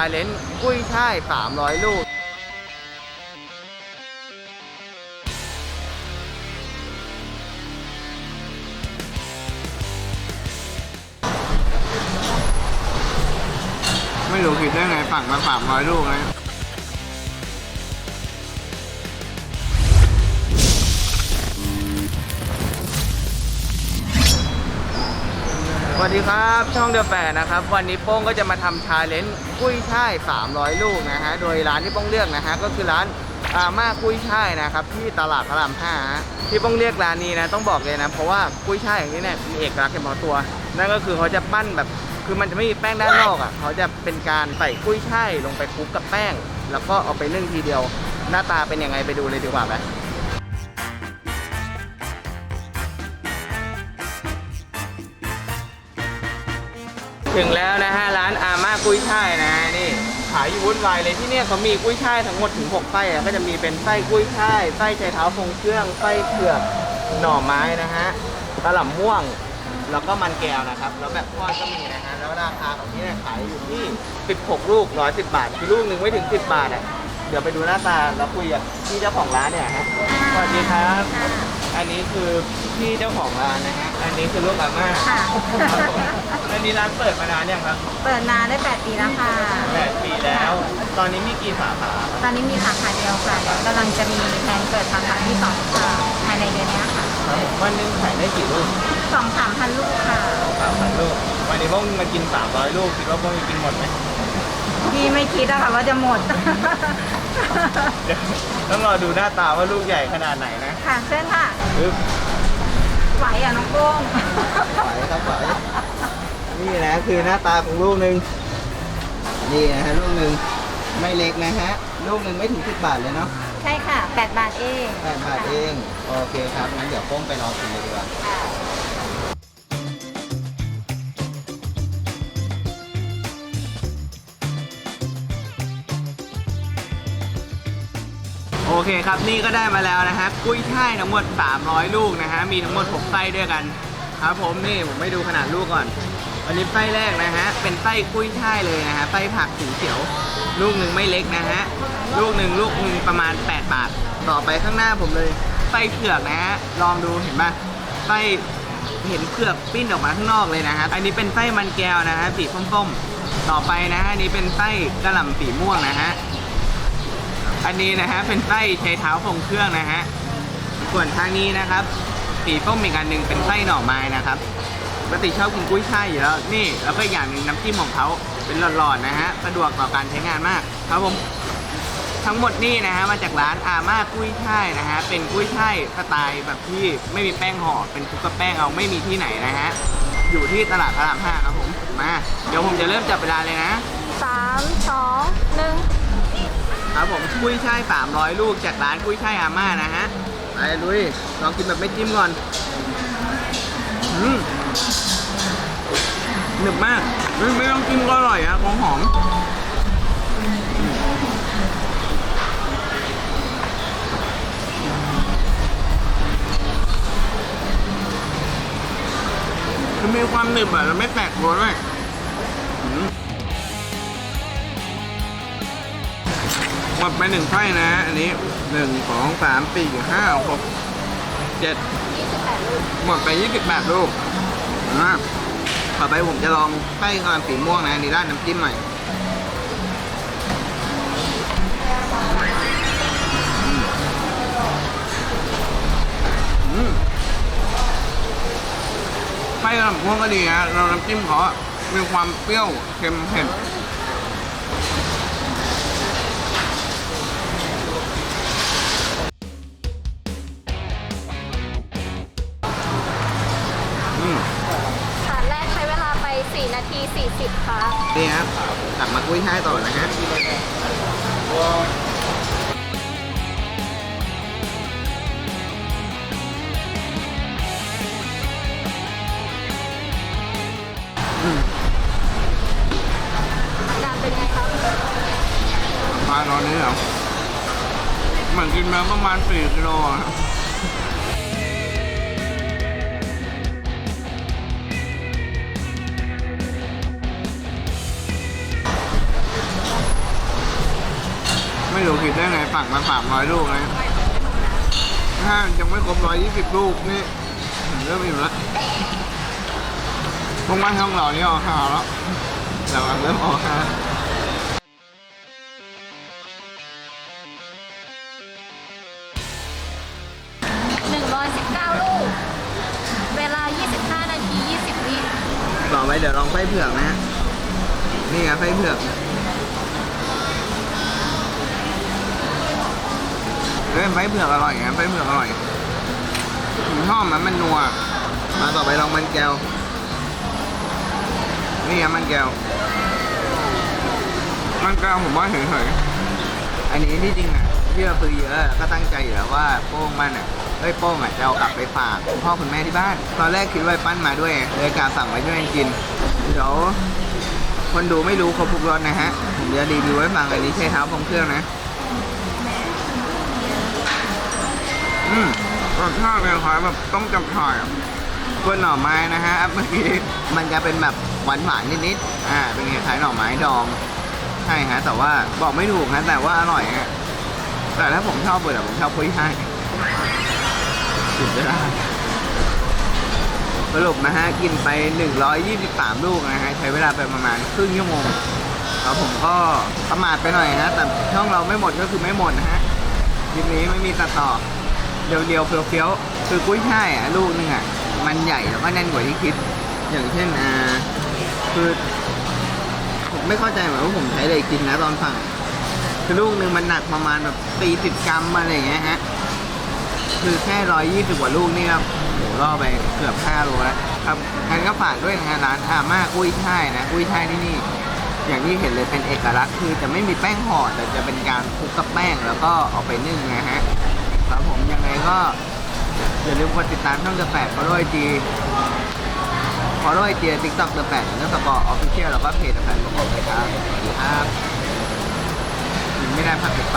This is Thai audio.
าเลนจ์กุ้ยช่าย 300 ลูก ไม่รู้ผิดได้ไงฝั่งมา300 ลูกนะ สวัสดีครับช่องเดือแปนะครับ วันนี้โป้งก็จะมาทำชาเลนจ์กุ้ยช่าย 300 ลูกนะฮะโดยร้านที่โป้งเลือกนะฮะก็คือร้านอาม่ากุ้ยช่ายนะครับที่ตลาดพระรามห้าฮะที่โป้งเรียกร้านนี้นะต้องบอกเลยนะเพราะว่ากุ้ยช่ายอย่างนี้เนี่ยมีเอกลักษณ์เฉพาะตัว นั่นก็คือเขาจะปั้นแบบคือมันจะไม่มีแป้งด้านนอกอะเขาจะเป็นการใส่กุ้ยช่ายลงไปคลุกกับแป้ง แล้วก็เอาไปนึ่งทีเดียว หน้าตาเป็นยังไงไปดูเลยดีกว่าไหม ถึงแล้วนะฮะร้านอาม่ากุ้ยช่ายนะนี่ขายอยู่วุ่นวายเลยที่เนี่ยเขามีกุ้ยช่ายทั้งหมดถึง6ไส้อะก็จะมีเป็นไส้กุ้ยช่ายไส้ไชเท้าทรงเครื่องไส้เผือกหน่อไม้นะฮะกระหล่ำม่วงแล้วก็มันแก้วนะครับ แล้วแบบทอดก็มีนะฮะแล้วราคาของที่เนี่ยขายอยู่ที่ 16 ลูก 110 บาทคือลูกหนึ่งไม่ถึง 10 บาทอะเดี๋ยวไปดูหน้าตาแล้วคุยกับพี่เจ้าของร้านเนี่ยฮะสวัสดีครับ อันนี้คือพี่เจ้าของร้านนะฮะ อันนี้คือลูกอาม่าค่ะอันนี้ร้านเปิดมานานยังครับเปิดมาได้ 8 ปีแล้วค่ะ แปดปีแล้ว ตอนนี้มีกี่สาขาตอนนี้มีสาขาเดียวค่ะแล้วกำลังจะมีแผนเปิดสาขาที่สองค่ะภายในเดือนนี้ค่ะวันหนึงขายได้กี่ลูกสองสามพันลูกค่ะ สามพันลูก วันนี้พวกมากินสามร้อยลูกคิดว่าพวกจะกินหมดไหม พี่ไม่คิดอะค่ะว่าจะหมด เดี๋ยวต้องรอดูหน้าตาว่าลูกใหญ่ขนาดไหนนะค่ะเชิญค่ะปึ๊บไหวอะน้องโก้งไหวครับไหวนี่นะคือหน้าตาของลูกหนึ่งนี่นะฮะลูกหนึ่งไม่เล็กนะฮะลูกหนึ่งไม่ถึงสิบบาทเลยเนาะใช่ค่ะ 8 บาทเองแปดบาทเอง โอเคครับงั้นเดี๋ยวโป้งไปรอกินเลยดีกว่า ค่ะ เคครับ นี่ก็ได้มาแล้วนะฮะกุ้ยช่ายทั้งหมด 300 ลูกนะฮะ มีทั้งหมด 6 ไส้ด้วยกัน ครับผมนี่ผมไม่ดูขนาดลูกก่อน อันนี้ไส้แรกนะฮะ เป็นไส้กุ้ยช่ายเลยนะฮะ ไส้ผักสีเขียว ลูกหนึ่งไม่เล็กนะฮะ ลูกหนึ่งลูกหนึ่งประมาณ 8 บาท ต่อไปข้างหน้าผมเลย ไส้เผือกนะฮะ ลองดูเห็นปะไส้เห็นเผือกปิ้นออกมาข้างนอกเลยนะฮะอันนี้เป็นไส้มันแก้วนะฮะ สีส้มๆ ต่อไปนะฮะนนี้เป็นไส้กระหล่ำสีม่วงนะฮะ อันนี้นะฮะเป็นไส้ใช้เท้าทรงเครื่องนะฮะส่วนทางนี้นะครับ สีส้มอีกอันหนึ่งเป็นไส้หน่อไม้นะครับปกติชอบกินกุ้ยช่ายอยู่แล้วนี่แล้วก็อย่างหนึ่งน้ำจิ้มของเขาเป็นหลอดๆนะฮะสะดวกต่อการใช้งานมากครับผมทั้งหมดนี่นะฮะมาจากร้านอาม่ากุ้ยช่ายนะฮะเป็นกุ้ยช่ายสไตล์แบบที่ไม่มีแป้งห่อเป็นคลุกกับแป้งเอาไม่มีที่ไหนนะฮะอยู่ที่ตลาดพระรามห้าครับผมมาเดี๋ยวผมจะเริ่มจับเวลาเลยนะสามสองหนึ่ง ครับผมกุ้ยช่าย300 ลูกจากร้านกุ้ยช่ายอาม่านะฮะไปลุยลองกินแบบไม่จิ้มก่อนอืมหนึบมากไม่ไม่ต้องจิ้มก็อร่อยอะของหอมมันมีความหนึบอะแล้วไม่แตกตัวด้วย หมดไปหนึ่งไส้นะ อันนี้หนึ่งสองสามสี่ห้าหกเจ็ดหมดไปยี่สิบแปดลูกนะต่อไปผมจะลองไส้กระหล่ำสีม่วงนะอันนี่ราดน้ำจิ้มหน่อยไส้กระหล่ำม่วงก็ดีนะเราน้ำจิ้มเขามีความเปรี้ยวเค็มเผ็ด นาที 40 ค่ะ นี่ครับกลับมากุ้ยช่ายต่อนะฮะอืมการเป็นไงครับมาตอนนี้เหรอเหมือนกินมาประมาณ4กิโลอะ ไม่รู้คิดได้ไงฝั่งมาสามร้อยลูกนะถ้ายังไม่ครบร้อยยี่สิบลูกนี่ผมเริ่มอิ่มแล้วพวกบ้านช่องเรานี่ออกข่าวแล้วเราเริ่มออกข่าว119ลูก เวลา25นาที20วิต่อไปเดี๋ยวลองไส้เผือกนะฮะนี่ไงไส้เผือก ฮ้ยไส้เผือกอร่อยนะไส้เผือกอร่อยผมชอบมันมันนัว มาต่อไปลองมันแก้ว นี่ไงมันแก้ว มันแก้วผมว่าเฉยๆ อันนี้ที่จริงอะที่เราซื้อเยอะก็ตั้งใจอยู่แล้วว่าโป้งมันอะเอ้ยโป้งอะจะเอากลับไปฝากคุณพ่อคุณแม่ที่บ้าน ตอนแรกคิดว่าปั้นมาด้วยเลยการสั่งไว้ช่วยกันกิน เดี๋ยวคนดูไม่รู้ครบทุกรสนะฮะผมจะรีวิวให้ฟังอันนี้ใช้เท้าพงเครื่องนะ อืมรสชาติเป็นคล้ายแบบต้มจับฉ่ายอะส่วนหน่อไม้นะฮะเมื่อกี้มันจะเป็นแบบหวานหวานๆนิดๆอ่า เป็นคล้ายๆหน่อไม้ดอง ใช่ฮะ แต่ว่าบอกไม่ถูกนะแต่ว่าอร่อยฮะแต่ถ้าผมชอบเปิดอะผมชอบคุยให้ายสุดยอดสรุปนะฮะ กินไป 123 ลูกนะฮะ ใช้เวลาไปประมาณครึ่งชั่วโมงแล้วผมก็ประมาทไปหน่อยฮะแต่ช่องเราไม่หมดก็คือไม่หมดนะฮะคลิปนี้ไม่มีตัดต่อ เดียวเดียวๆเฟี้ยวๆคือกุ้ยช่ายอะลูกนึงอะมันใหญ่แล้วก็แน่นกว่าที่คิด อย่างเช่นอ่าคือผมไม่เข้าใจเหมือนว่าผมใช้อะไรกินนะตอนสั่งคือลูกนึงมันหนักประมาณแบบสี่สิบกรัมอะไรอย่างเงี้ยฮะคือแค่ร้อยยี่สิบกว่าลูกนี่ครับโหล่อไปเกือบห้าโลแล้วครับงั้นก็ฝากด้วยนะฮะร้านอาม่ากุ้ยช่ายนะกุ้ยช่ายที่นี่อย่างที่เห็นเลยเป็นเอกลักษณ์คือจะไม่มีแป้งห่อแต่จะเป็นการคลุกกับแป้งแล้วก็เอาไปนึ่งนะฮะ ครับผมยังไงก็อย่าลืมกดติดตามช่องเดือแปดฟอลโล่ไอจีฟอลโล่ไอจีติ๊กต็อกเดือแปดเรื่องสปอร์ออฟฟิเชียลแล้วก็เพจเดือแปดประกอนเลยครับสวัสดีครับไม่ได้พักติดป